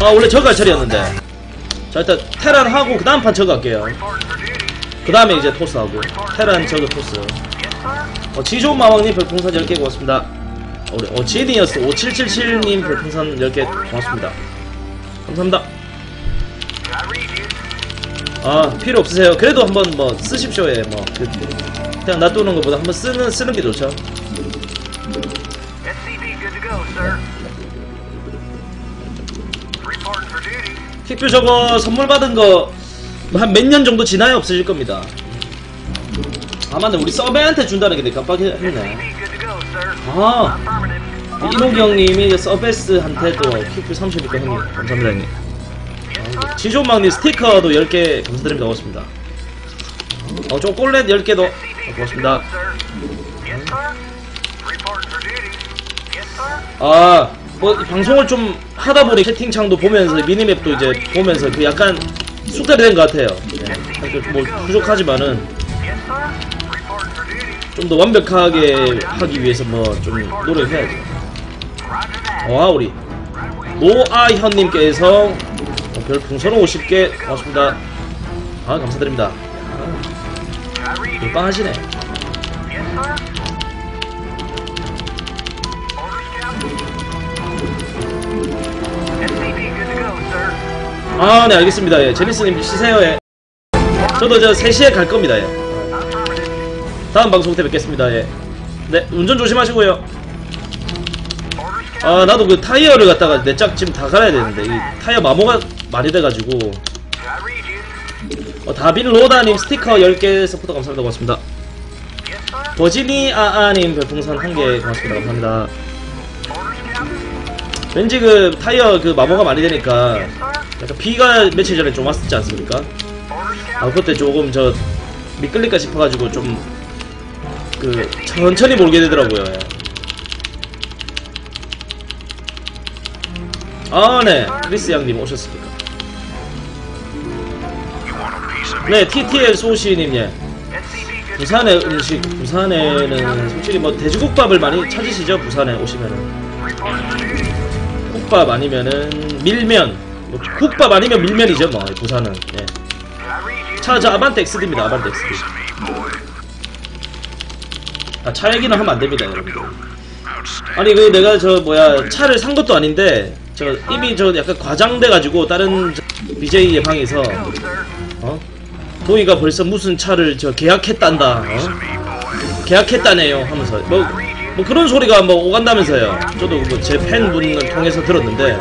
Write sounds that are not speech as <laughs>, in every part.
아 원래 차례였는데. 자 일단 테란 하고 그 다음 판 저거 할게요. 그 다음에 이제 토스 하고. 테란 저거 토스. 어, 지존 마왕님 별풍선 10개 고맙습니다. 어, 우리 어, 지니어스 5777님 별풍선 10개 고맙습니다. 감사합니다. 아 필요 없으세요. 그래도 한번 뭐 쓰십시오 예뭐. 그, 그냥 놔두는 것보다 한번 쓰는 쓰는 게 좋죠 킥뷰 저거 선물 받은 거 한 몇 년 정도 지나야 없어질 겁니다. 아 맞네 우리 서베한테 준다는 게 내가 깜빡했네. 아. 이노기 형님이 서베스한테도 킥뷰 30일까 형님 감사합니다 형님. Sir. 지존망님 스티커도 10개 감사드립니다 고맙습니다. 어 초콜릿 10개도 SCV 고맙습니다. 아, 뭐 방송을 좀 하다 보니 채팅창도 보면서 미니맵도 이제 보면서 그 약간 숙달이 된 것 같아요. 네. 뭐 부족하지만은. 좀 더 완벽하게 하기 위해서 뭐 좀 노력해야죠. 와 우리 노아현님께서 어, 별풍선 50개 고맙습니다. 아 감사드립니다. Read you. 물방하시네. 아 네 알겠습니다. 예, 제니스님 쉬세요. 예. 저도 저 3시에 갈 겁니다. 예. 다음 방송 때 뵙겠습니다. 예. 네 운전 조심하시고요. 아 나도 그 타이어를 갖다가 내 짝 지금 다 갈아야 되는데 이 타이어 마모가 많이 돼가지고. 어, 다빈 로다님 스티커 10개 서포터 감사합니다 고맙습니다 Yes, sir. 버지니 아아님 별풍선 1개 고맙습니다 감사합니다. 왠지 그 타이어 그 마모가 많이 되니까. 약간 비가 며칠 전에 좀 왔었지 않습니까? 아. 그때 조금 저 미끌릴까 싶어가지고 좀 그 천천히 몰게 되더라고요 예. 아네 크리스 양님 오셨습니까? 네 TTL 소시님 예 부산의. 음식 부산에는 솔직히 뭐 돼지국밥을 많이 찾으시죠 부산에 오시면은. 국밥 아니면은 밀면 뭐 국밥 아니면 밀면이죠 뭐. 부산은. 예. I read you. 차저 아반떼 XD입니다 아반떼 XD 아, 차 얘기는 하면 안 됩니다 여러분들. 아니 그 내가 저 뭐야 차를 산 것도 아닌데 저 이미 저 약간 과장돼 가지고 다른 저 BJ의 방에서. 어? 동이가 벌써 무슨 차를 저 계약했단다 어? 계약했다네요 하면서. 뭐, 뭐 그런 소리가 뭐 오간다면서요. 저도 뭐 제 팬분 통해서 들었는데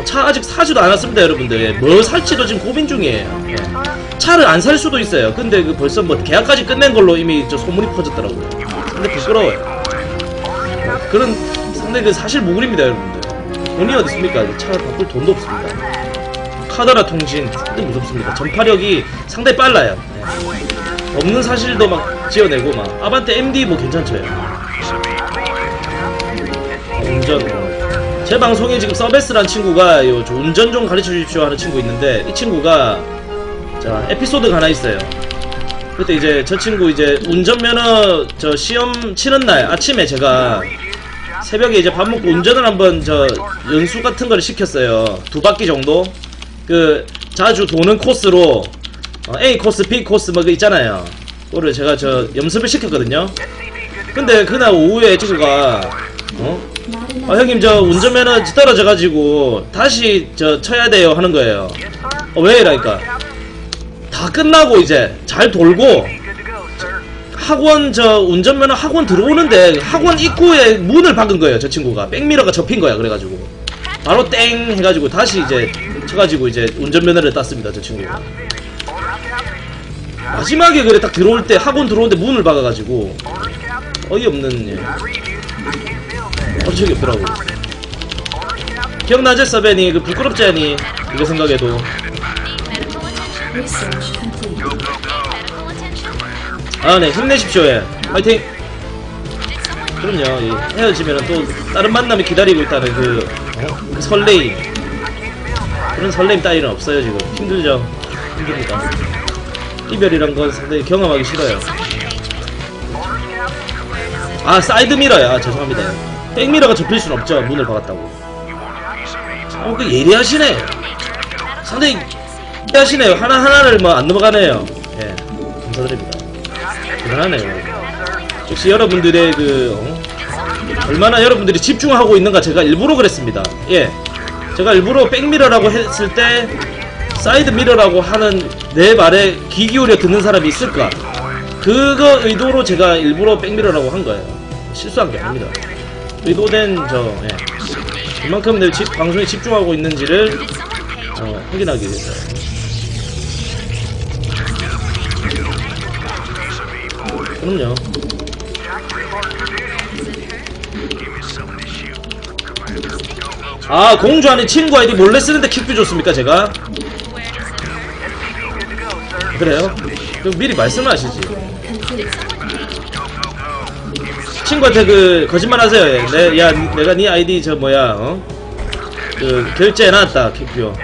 어, 차 아직 사지도 않았습니다 여러분들. 뭐 살지도 지금 고민 중이에요. 예. 차를 안 살 수도 있어요. 근데 그 벌써 뭐 계약까지 끝낸 걸로 이미 저 소문이 퍼졌더라고요. 근데 부끄러워요. 어, 그런 상당히 그 사실 무근입니다 여러분들. 돈이 어디 있습니까? 차 바꿀 돈도 없습니다. 카더라 통신 상당히 무섭습니다. 전파력이 상당히 빨라요. 예. 없는 사실도 막 지어내고 막. 아반떼 MD 뭐 괜찮죠요 어, 운전. 뭐. 제 방송에 지금 서베스란 친구가 요, 저 운전 좀 가르쳐 주십시오 하는 친구 있는데 이 친구가 자 에피소드가 하나 있어요. 그때 이제 저 친구 이제 운전면허 저 시험 치는 날 아침에 제가 새벽에 이제 밥 먹고 운전을 한번 저 연수 같은 거를 시켰어요. 두 바퀴 정도. 그 자주 도는 코스로 어, A 코스 B 코스 뭐그 있잖아요. 그거를 제가 저 염습을 시켰거든요. 근데 그날 오후에 친구가 어? 아 형님 저 운전면허 떨어져가지고 다시 저 쳐야 돼요 하는 거예요 어, 왜 이러니까 다 끝나고 이제 잘 돌고. 학원 저 운전면허 학원 들어오는데 학원 입구에 문을 박은 거예요 저 친구가 백미러가 접힌 거야 그래가지고 바로 땡 해가지고 다시 이제 쳐가지고 이제 운전면허를 땄습니다 저 친구가 마지막에 그래 딱 들어올 때 학원 들어오는데 문을 박아가지고 어이없는 예. 어처구니 없더라고. 기억나지 서벤이? 그 부끄럽지 않니? 이거 생각해도. Research complete. Medical attention? 아 네. 힘내십시오 예. 화이팅! 그럼요. 이 헤어지면 또 다른 만남이 기다리고 있다는 그, 어? 그 설레임. 그런 설레임 따위는 없어요 지금. 힘들죠? 힘듭니다. 이별이란 건 상당히 경험하기 싫어요? 아 사이드 미러야 아, 죄송합니다 백미러가 접힐 순 없죠 문을 박았다고 어, 그 예리하시네요. 상당히 예리하시네요. 하나하나를 뭐 안 넘어가네요. 예, 감사드립니다. 대단하네요. 역시 여러분들의 그, 어? 얼마나 여러분들이 집중하고 있는가 제가 일부러 그랬습니다. 예. 제가 일부러 백미러라고 했을 때, 사이드 미러라고 하는 내 말에 귀 기울여 듣는 사람이 있을까? 그거 의도로 제가 일부러 백미러라고 한 거예요. 실수한 게 아닙니다. 의도된 저, 예. 그만큼 내 집, 방송에 집중하고 있는지를 어, 확인하기 위해서. 그럼요. 아 공주 안에 친구 아이디 몰래 쓰는데 킥뷰 줬습니까 제가? 그래요? 그럼 미리 말씀하시지 친구한테 그 거짓말 하세요 예. 내, 야 내가 네 아이디 저 뭐야 어? 그 결제해놨다 킥뷰 어?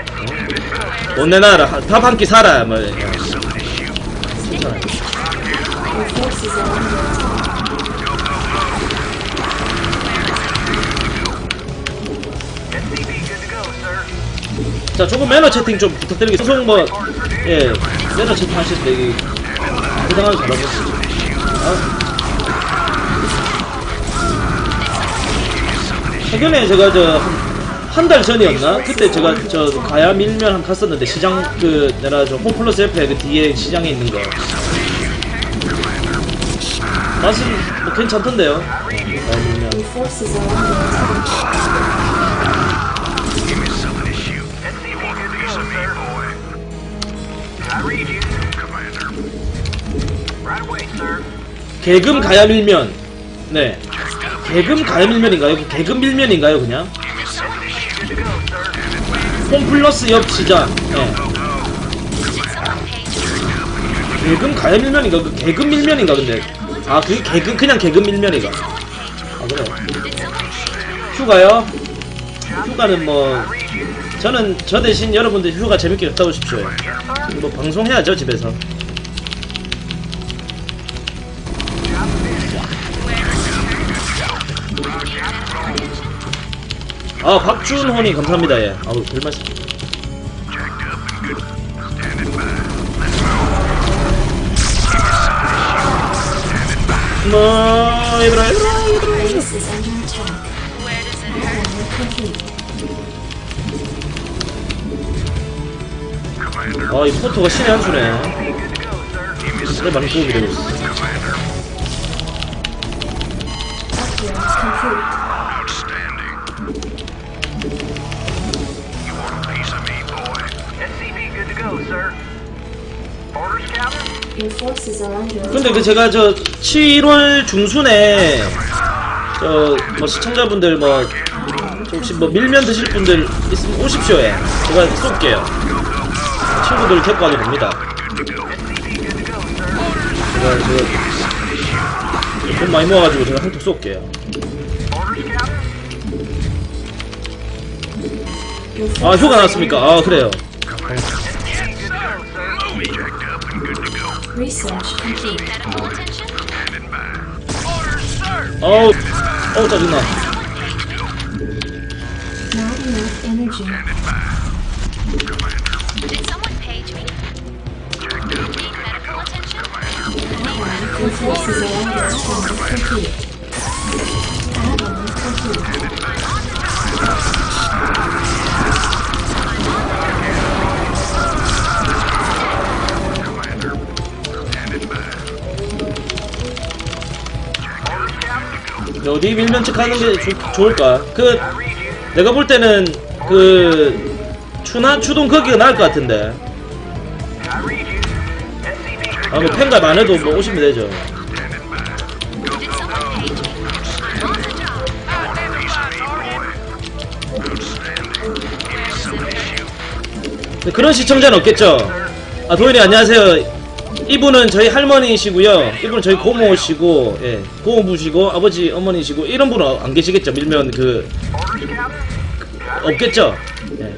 돈 내놔라 밥 한 끼 사라 뭐 sir. 자 조금 매너 채팅 좀 부탁드리겠습니다 소송 뭐 예, 매너 채팅 하실 때 부당하게 잘하고 아. 최근에 제가 저 한 달 전이었나 그때 제가 저 가야 밀면 한 갔었는데 시장 그 내가 저 홈플러스 옆에 그 뒤에 시장에 있는 거 맛은 뭐 괜찮던데요 가야 밀면. 개금 가야 밀면 네 개금 가야 밀면인가요? 그 개금 밀면인가요 그냥? 홈플러스 옆 시장 네. 개금 가야 밀면인가? 그 개금 밀면인가 근데 아 그게 개금 그냥 개금 밀면인가 아 그래요 휴가요? 휴가는 뭐 저는 저 대신 여러분들 휴가 재밌게 갔다 오십시오 뭐 방송해야죠 집에서 아 박준호님 감사합니다 예 아우 별 말씀 뭐 얘들아 얘들아 Base is under attack. Where does it hurt? Level complete. 아이 포토가 신의 한 수네 진짜 많이 도움이 되고 있어 근데. 그 제가 저 7월 중순에 저 뭐 시청자분들 뭐 혹시 뭐 밀면 드실 분들 있으면 오십시오 예 제가 쏠게요. 친구들 데리고 와도 됩니다. 제가 저돈 많이 모아가지고 제가 한통 쏠게요. 아 휴가 났습니까? 아 그래요 Research complete. Oh! Oh, tak enough. Not enough energy. Did someone page me? Need medical attention? Complete. Add-on complete. 어디 밀면 측하는 게 좋- 좋을까 그 내가 볼 때는 그 추나 추동 거기가 나을 것 같은데 아뭐 go. 팬가 많아도 뭐 오시면 되죠 그런 시청자는 없겠죠? 아 도현이 안녕하세요. 이분은 저희 할머니시고요. 이분은 저희 고모시고, 예, 고모부시고 아버지 어머니시고 이런 분은 안 계시겠죠? 밀면 그? 없겠죠? 예,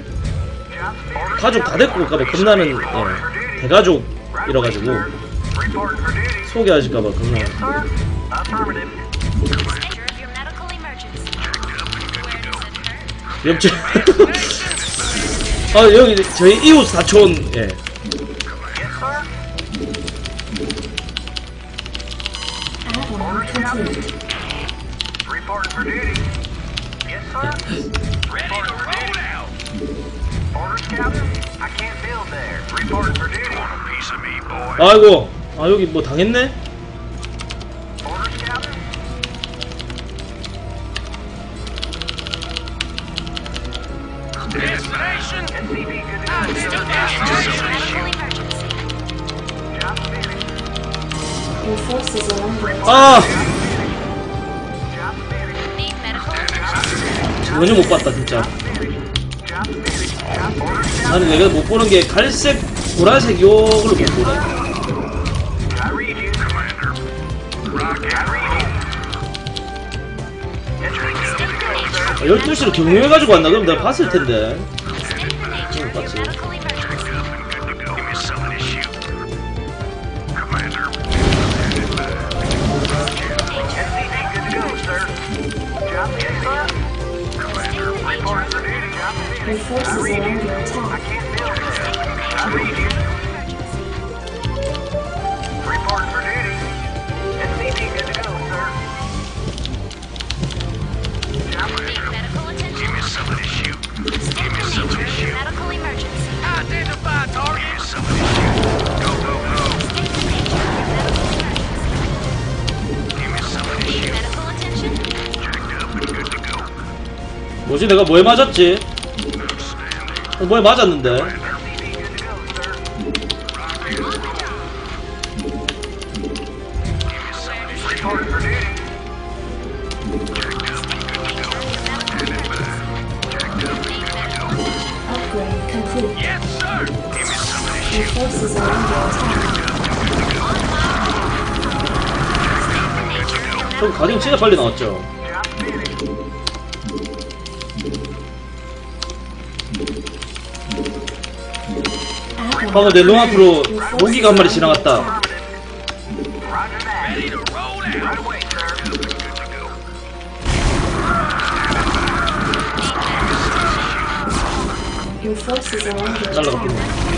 가족 다 데리고 올까봐 겁나는 예, 대가족 이래가지고 Report for duty. 소개하실까봐 겁나. 옆집. <laughs> 아, 여기 저희 이웃 사촌, 예. 아이고, 아, 여기 뭐 당했네? 아! 전혀 못 봤다, 진짜. 나는 내가 못 보는 게 갈색, 보라색 요걸로 못 보네. 아, 12시로 경유해가지고 왔나? 그럼 내가 봤을 텐데. Nature of 뭐지, 내가 뭐에 맞았지? 어, 뭐에 맞았는데? 좀 가디언 진짜 빨리 나왔죠? 방금 내 롱 앞으로 모기가 한 마리 지나갔다. To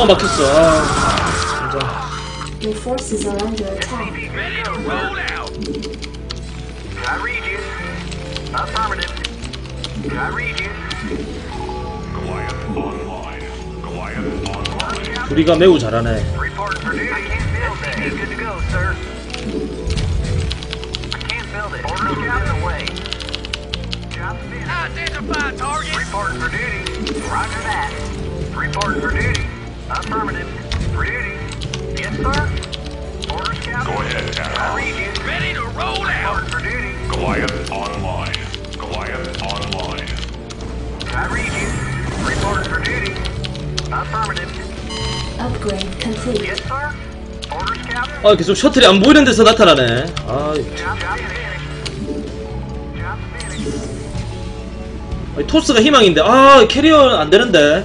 어, 막혔어. 아, 진짜. Your forces are under attack. Go, roll out! I read you. Affirmative. I read you. Goliath online. Goliath online. 우리가 매우 잘하네. Report for duty. I can't build that. SCV, good to go, sir. I can't build it. Orders, Captain, away. Job finished. Identify target! Report for duty. Roger that. Report for duty. Affirmative. For duty. Yes, sir. Orders, Captain. Go ahead, I Admiral. read you. Ready to roll out! Report for duty. Goliath online. Goliath online. I read you. Report for duty. Affirmative. Upgrade complete. Yes, sir. Orders, Captain. 아, 계속 셔틀이 안 보이는 데서 나타나네. 아. 아니, 토스가 희망인데. 아, 캐리어 안 되는데.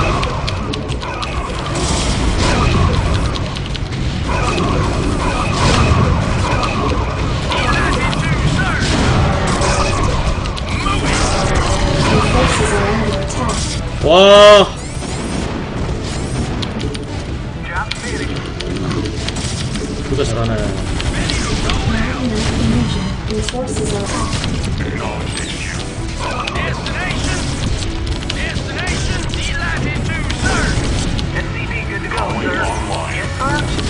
attack. 와, Job finished. 둘다 잘하네. Not enough energy. Your forces are Destination! Destination! D-latitude, sir! SCV good to go, sir. Yes, sir.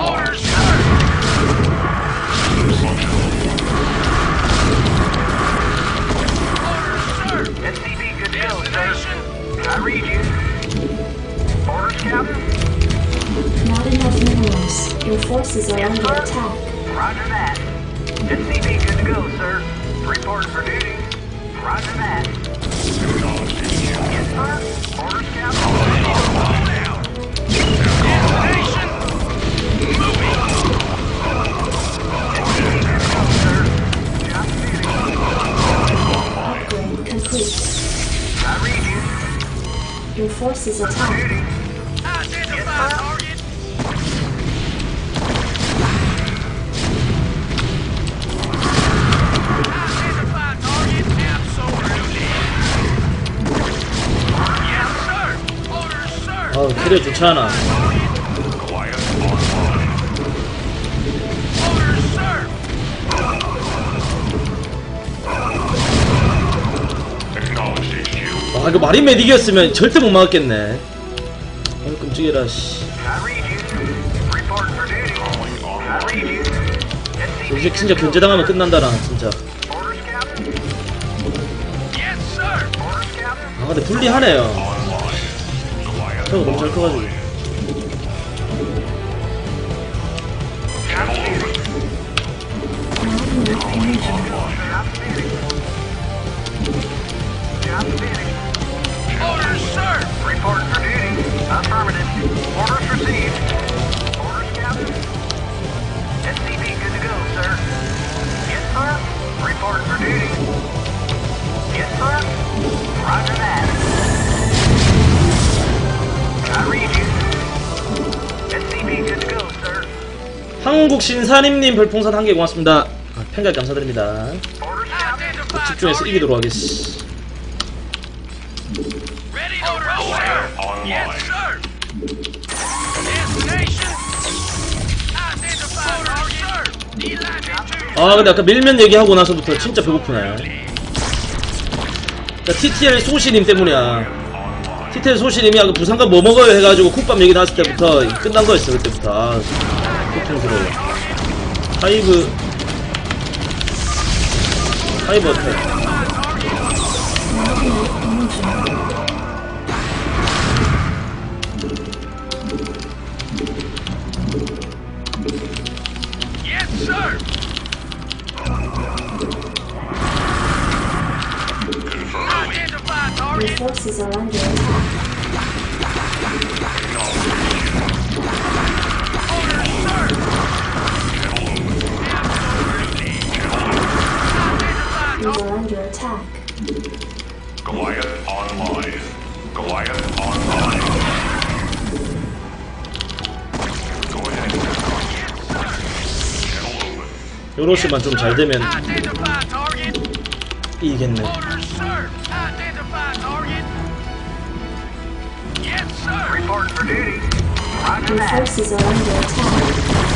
orders. Sir. Good go, sir. I read you. Orders, Captain. Not enough minerals. Your forces are under attack. Roger that. SCP good to go, sir. Report for duty. Roger that. Yes, sir. Orders, Captain. complete. I read you. Your forces For attack. duty. Identify target. Identify target. Absolutely. Yes, sir. Orders, sir. 아우 캐리어 좋지 않아 와 이거 마린 메딕이었으면 절대 못 막았겠네 아유 끔찍해라 씨. 이제 진짜 견제당하면 끝난다 나 진짜. 아 근데 불리하네요 저거 너무 잘 커가지고 한국 신사님님 별풍선 한 개 고맙습니다. 아, 팬가 감사드립니다. 집중해서. 이기도록 하겠습니다. 아 근데 아까 밀면 얘기하고 나서부터 진짜 배고프네. 자, TTL 소시님 때문이야. TTL 소시님이 아까 부산가 뭐 먹어요 해가지고 국밥 얘기 나왔을 때부터 끝난 거였어 그때부터. 아 고통스러워 하이브 하이브 어택 forces are under attack. You target. are under attack. Goliath online. Goliath online. Go ahead. Channel open. 요로시만 좀 잘 되면 Identify target. 이기겠네 Orders, sir. Identify target. Yes, sir. Reporting for duty. Roger Your that. forces are under attack.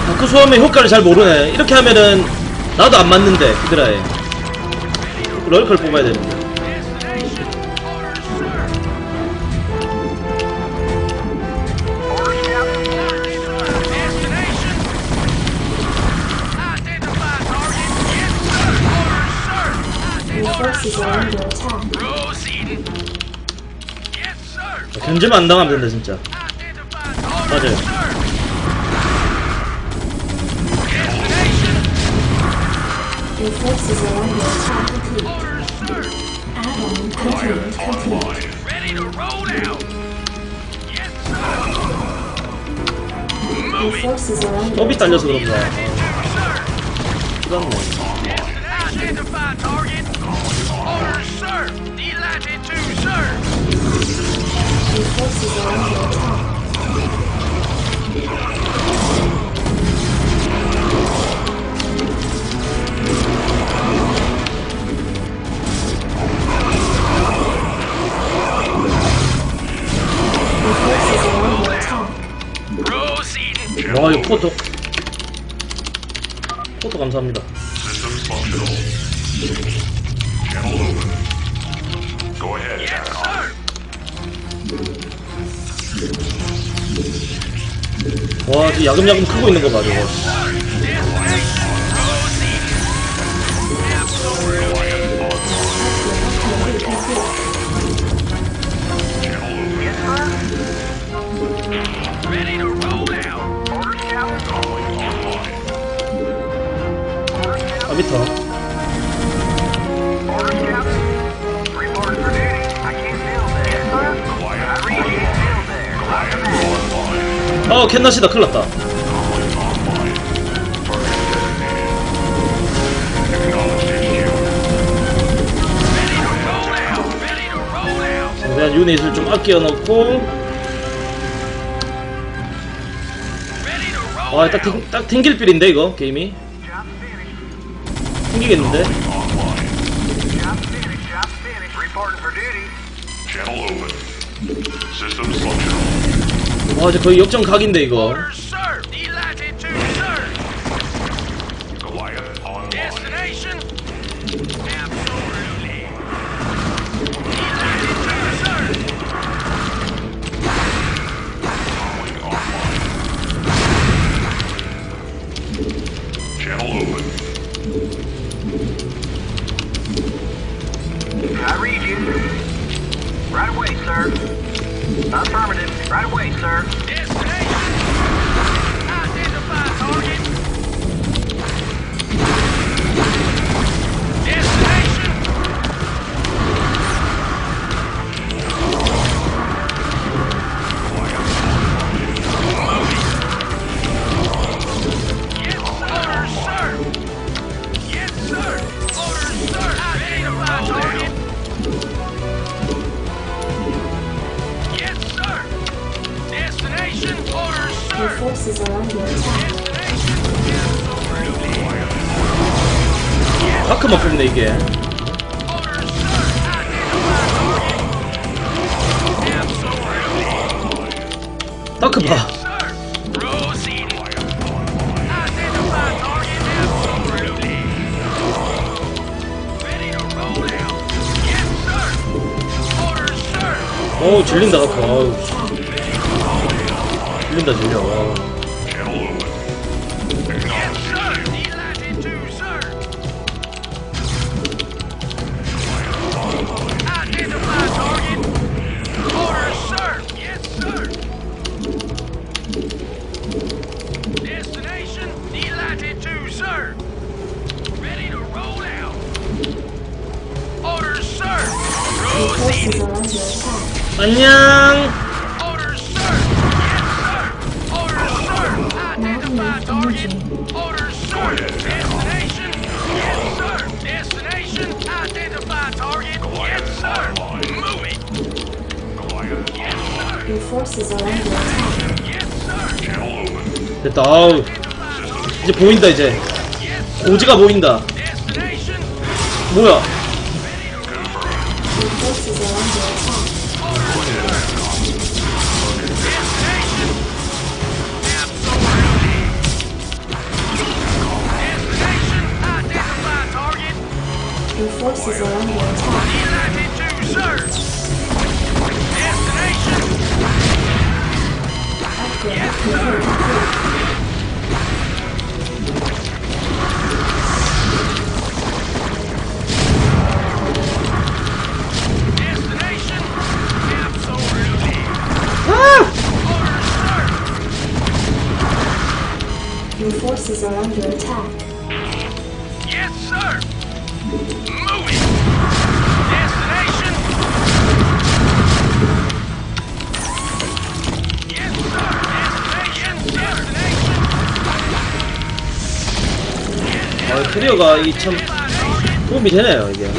다크 소음의 효과를 잘 모르네 이렇게 하면은 나도 안 맞는데 히드라에 럴컬 뽑아야 되는데. 견제만 안 당하면 된다 진짜 맞아요. Your forces are under attack. Complete. Orders, sir. Add-on complete. Complete. Ready to roll out. Yes, sir. Your forces are under 더비 딸려서 attack. 그런가 Sir. 그렇네 Identify target. Orders, sir. Delighted to, sir. Your forces are under 와 이거 포토 포토 감사합니다. 와 지금 야금야금 크고 있는 거 봐 저거 있어. 어 캔나시다. 큰일났다. 상대한 유닛을 좀 아껴 놓고. 와딱 딱 튕길빌인데 이거 게임이? Functional. 와, 이제 거의 역전 각인데, 이거. Sir. Affirmative. Right away, sir. Destination. 어우, 질린다, 씨. 질린다, 질려. Open. 됐다, 아우. 이제 보인다, 이제. 오지가 보인다. 뭐야? Your forces are under attack. Yes, sir. Moving. Destination. Yes, sir. Destination. Destination. 아, 트리어가 이 참. 도움이 되네요, 이게.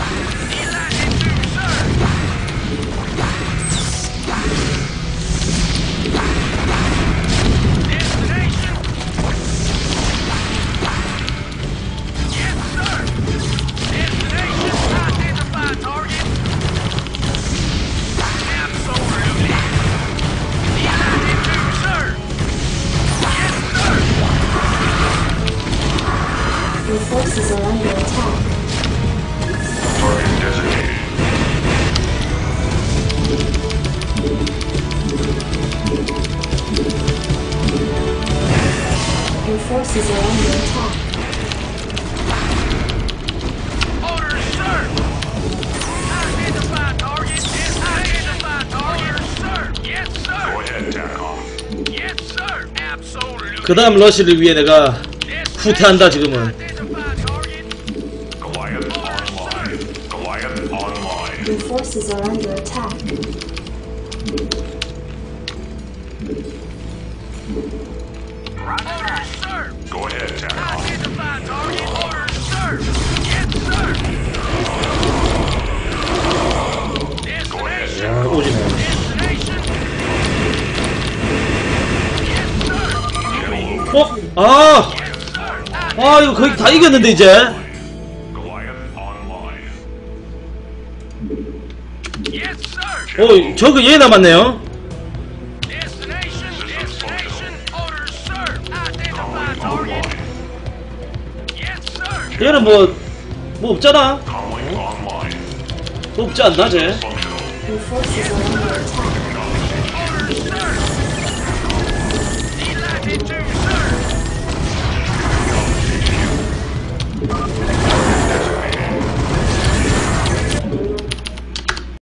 Forces are under attack. Target designated. Your forces are under attack. Orders, sir. Identify target. Yes, identify target. Sir. Yes, Go sir. ahead, TACOM. Yes, sir. Absolutely. 그 다음 러시를 위해 내가 후퇴한다, 지금은. 이거 거의 다 이겼는데 이제. 어 저그 얘 남았네요. 얘는 뭐뭐 없잖아. 뭐 없지 않나 쟤